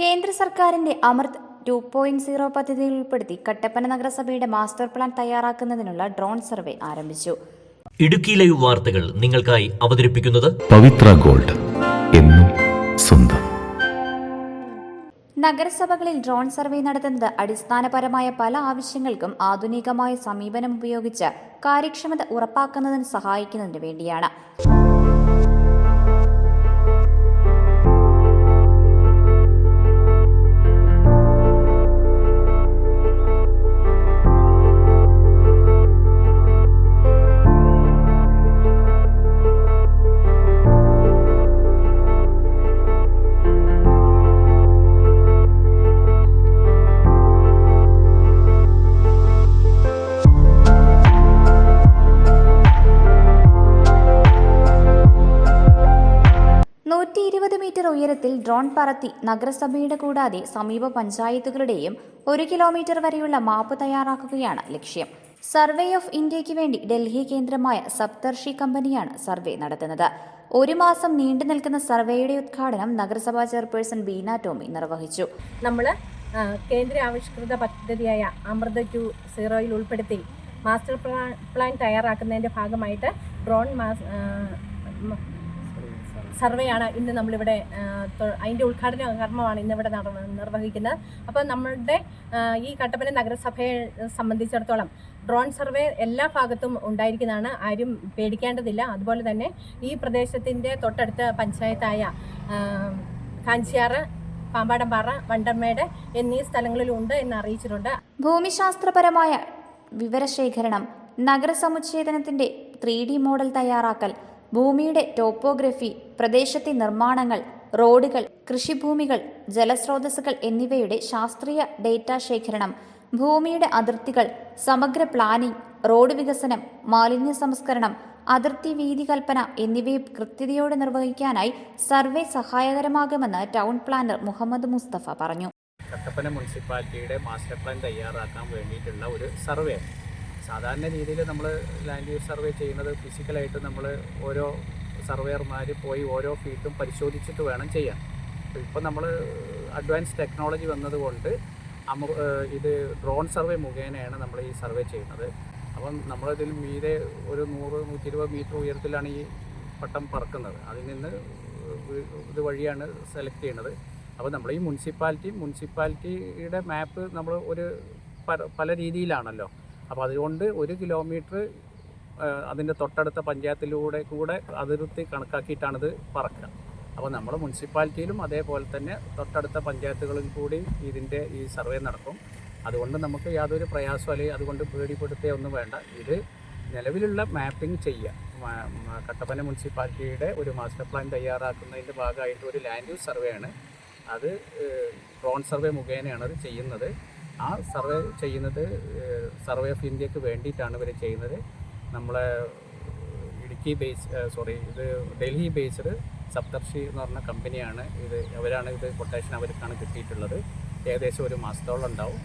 കേന്ദ്ര സർക്കാരിന്റെ അമൃത് two point zero പദ്ധതിയിൽ ഉൾപ്പെടുത്തി കട്ടപ്പന നഗരസഭയുടെ മാസ്റ്റർ പ്ലാൻ തയ്യാറാക്കുന്നതിനുള്ള ഡ്രോൺ സർവേ ആരംഭിച്ചു. ഇടുക്കി ലൈവ് വാർത്തകൾ നിങ്ങൾക്കായി അവതരിപ്പിക്കുന്നത് പവിത്ര ഗോൾഡ് എന്നും സ്വന്തം. നഗരസഭകളിൽ ഡ്രോൺ സർവേ നടത്തുന്നത് അടിസ്ഥാനപരമായ പല ആവശ്യങ്ങൾക്കും ആധുനികമായ സമീപനം ഉപയോഗിച്ച് കാര്യക്ഷമത ഉറപ്പാക്കുന്നതിന് സഹായിക്കുന്നതിന് വേണ്ടിയാണ്. ഡ്രോൺ പറത്തി നഗരസഭയുടെ കൂടാതെ സമീപ പഞ്ചായത്തുകളുടെയും ഒരു കിലോമീറ്റർ വരെയുള്ള മാപ്പ് തയ്യാറാക്കുകയാണ് ലക്ഷ്യം. സർവേ ഓഫ് ഇന്ത്യയ്ക്ക് വേണ്ടി ഡൽഹി കേന്ദ്രമായ സപ്തർഷി കമ്പനിയാണ് സർവേ നടത്തുന്നത്. ഒരു മാസം നീണ്ടു നിൽക്കുന്ന സർവേയുടെ ഉദ്ഘാടനം നഗരസഭാ ചെയർപേഴ്സൺ ബീന ടോമി നിർവഹിച്ചു. നമ്മൾ കേന്ദ്ര ആവിഷ്കൃത പദ്ധതിയായ അമൃത ടു സീറോയിൽ ഉൾപ്പെടുത്തി മാസ്റ്റർ പ്ലാൻ തയ്യാറാക്കുന്നതിന്റെ ഭാഗമായിട്ട് ഡ്രോൺ സർവേയാണ് ഇന്ന് നമ്മളിവിടെ അതിന്റെ ഉദ്ഘാടന കർമ്മമാണ് ഇന്നിവിടെ നട നിർവഹിക്കുന്നത്. അപ്പോൾ നമ്മളുടെ ഈ കട്ടപ്പന നഗരസഭയെ സംബന്ധിച്ചിടത്തോളം ഡ്രോൺ സർവേ എല്ലാ ഭാഗത്തും ഉണ്ടായിരിക്കുന്നതാണ്. ആരും പേടിക്കേണ്ടതില്ല. അതുപോലെ തന്നെ ഈ പ്രദേശത്തിന്റെ തൊട്ടടുത്ത പഞ്ചായത്തായ കാഞ്ചിയാറ് പാമ്പാടംപാറ വണ്ടമ്മേട് എന്നീ സ്ഥലങ്ങളിലുണ്ട് എന്ന് അറിയിച്ചിട്ടുണ്ട്. ഭൂമിശാസ്ത്രപരമായ വിവരശേഖരണം നഗരസമുച്ചേതനത്തിന്റെ ത്രീ ഡി മോഡൽ തയ്യാറാക്കൽ ഭൂമിയുടെ ടോപ്പോഗ്രഫി പ്രദേശത്തെ നിർമ്മാണങ്ങൾ റോഡുകൾ കൃഷിഭൂമികൾ ജലസ്രോതസ്സുകൾ എന്നിവയുടെ ശാസ്ത്രീയ ഡേറ്റ ശേഖരണം ഭൂമിയുടെ അതിർത്തികൾ സമഗ്ര പ്ലാനിംഗ് റോഡ് വികസനം മാലിന്യ സംസ്കരണം അതിർത്തി വീതി കൽപ്പന എന്നിവയെ കൃത്യതയോടെ നിർവഹിക്കാനായി സർവേ സഹായകരമാകുമെന്ന് ടൗൺ പ്ലാനർ മുഹമ്മദ് മുസ്തഫ പറഞ്ഞു. കട്ടപ്പന മുനിസിപ്പാലിറ്റിയുടെ മാസ്റ്റർ പ്ലാൻ തയ്യാറാക്കാൻ വേണ്ടിയിട്ടുള്ള ഒരു സർവേ. സാധാരണ രീതിയിൽ നമ്മൾ ലാൻഡ് യൂസ് സർവേ ചെയ്യുന്നത് ഫിസിക്കലായിട്ട് നമ്മൾ ഓരോ സർവേയർമാർ പോയി ഓരോ ഫീൽഡും പരിശോധിച്ചിട്ട് വേണം ചെയ്യാൻ. ഇപ്പം നമ്മൾ അഡ്വാൻസ് ടെക്നോളജി വന്നതുകൊണ്ട് അമു ഇത് ഡ്രോൺ സർവേ മുഖേനയാണ് നമ്മൾ ഈ സർവേ ചെയ്യുന്നത്. അപ്പം നമ്മളിതിൽ മീതെ ഒരു നൂറ് നൂറ്റി ഇരുപത് മീറ്റർ ഉയരത്തിലാണ് ഈ പട്ടം പറക്കുന്നത്. അതിൽ നിന്ന് ഇത് വഴിയാണ് സെലക്ട് ചെയ്യുന്നത്. അപ്പോൾ നമ്മൾ ഈ മുനിസിപ്പാലിറ്റി മുനിസിപ്പാലിറ്റിയുടെ മാപ്പ് നമ്മൾ ഒരു പല രീതിയിലാണല്ലോ. അപ്പോൾ അതുകൊണ്ട് ഒരു കിലോമീറ്റർ അതിന്റെ തൊട്ടടുത്ത പഞ്ചായത്തിലൂടെ കൂടെ അതിർത്തി കണക്കാക്കിയിട്ടാണിത് പറക്കുക. അപ്പോൾ നമ്മുടെ മുനിസിപ്പാലിറ്റിയിലും അതേപോലെ തന്നെ തൊട്ടടുത്ത പഞ്ചായത്തുകളും കൂടി ഇതിന്റെ ഈ സർവേ നടക്കും അതുകൊണ്ട് നമുക്ക് യാതൊരു പ്രയാസവും അല്ലെങ്കിൽ അതുകൊണ്ട് പേടിപ്പെടുത്തുക ഒന്നും വേണ്ട. ഇത് നിലവിലുള്ള മാപ്പിംഗ് ചെയ്യുക കട്ടപ്പന മുനിസിപ്പാലിറ്റിയുടെ ഒരു മാസ്റ്റർ പ്ലാൻ തയ്യാറാക്കുന്നതിന്റെ ഭാഗമായിട്ട് ഒരു ലാൻഡ് യൂസ് സർവേ ആണ് അത് ഡ്രോൺ സർവേ മുഖേനയാണ് അത് ചെയ്യുന്നത്. ആ സർവേ ചെയ്യുന്നത് സർവേ ഓഫ് ഇന്ത്യയ്ക്ക് വേണ്ടിയിട്ടാണ് ഇവർ ചെയ്യുന്നത്. നമ്മളെ ഇടുക്കി ബേസ് സോറി ഇത് ഡൽഹി ബേസ്ഡ് സപ്തർഷി എന്ന് പറഞ്ഞ കമ്പനിയാണ് ഇത് അവരാണ് ഇത് കൊട്ടേഷൻ അവർക്കാണ് കിട്ടിയിട്ടുള്ളത്. ഏകദേശം ഒരു മാസത്തോളം ഉണ്ടാവും.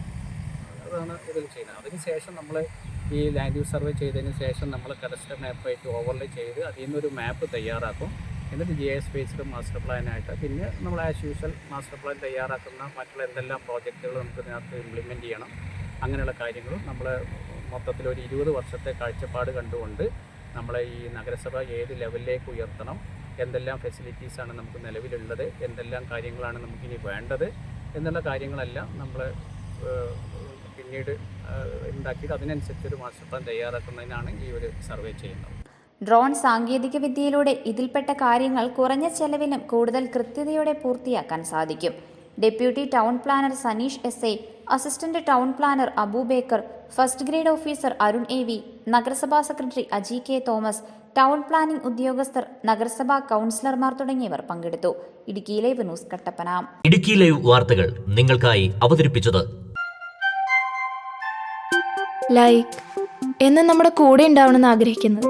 അതാണ് ഇതിൽ ചെയ്യുന്നത്. അതിന് ശേഷം നമ്മൾ ഈ ലാൻഡ് യൂസ് സർവേ ചെയ്തതിന് ശേഷം നമ്മൾ കറസ്റ്റ് മാപ്പായിട്ട് ഓവർലേ ചെയ്ത് അതിൽ നിന്നൊരു മാപ്പ് തയ്യാറാക്കും. എന്നിട്ട് ജി എസ് ബേസ്ഡ് മാസ്റ്റർ പ്ലാനായിട്ട് പിന്നെ നമ്മൾ ആസ് യൂഷ്വൽ മാസ്റ്റർ പ്ലാൻ തയ്യാറാക്കുന്ന മറ്റുള്ള എന്തെല്ലാം പ്രോജക്റ്റുകൾ നമുക്ക് ഇതിനകത്ത് ഇംപ്ലിമെന്റ് ചെയ്യണം. അങ്ങനെയുള്ള കാര്യങ്ങളും നമ്മൾ മൊത്തത്തിൽ ഒരു ഇരുപത് വർഷത്തെ കാഴ്ചപ്പാട് കണ്ടുകൊണ്ട് നമ്മളെ ഈ നഗരസഭ ഏത് ലെവലിലേക്ക് ഉയർത്തണം എന്തെല്ലാം ഫെസിലിറ്റീസാണ് നമുക്ക് നിലവിലുള്ളത് എന്തെല്ലാം കാര്യങ്ങളാണ് നമുക്കിനി വേണ്ടത് എന്നുള്ള കാര്യങ്ങളെല്ലാം നമ്മൾ പിന്നീട് ഉണ്ടാക്കിയിട്ട് അതിനനുസരിച്ചൊരു മാസ്റ്റർ പ്ലാൻ തയ്യാറാക്കുന്നതിനാണ് ഈ ഒരു സർവേ ചെയ്യുന്നത്. ഡ്രോൺ സാങ്കേതിക വിദ്യയിലൂടെ ഇതിൽപ്പെട്ട കാര്യങ്ങൾ കുറഞ്ഞ ചെലവിലും കൂടുതൽ കൃത്യതയോടെ പൂർത്തിയാക്കാൻ സാധിക്കും. Deputy town planner Saneesh S A assistant town planner Abubacker first grade officer Arun A V നഗരസഭാ secretary Aji K Thomas town planning ഉദ്യോഗസ്ഥർ നഗരസഭാ കൗൺസിലർമാർ തുടങ്ങിയവർ പങ്കെടുത്തു. Idukki live news Kattappana. Idukki live വാർത്തകൾ നിങ്ങൾക്കായി അവതരിപ്പിച്ചത് ലൈക്ക്. എന്ന് നമ്മുടെ കൂടെ ഉണ്ടാവണമെന്ന് ആഗ്രഹിക്കുന്നത്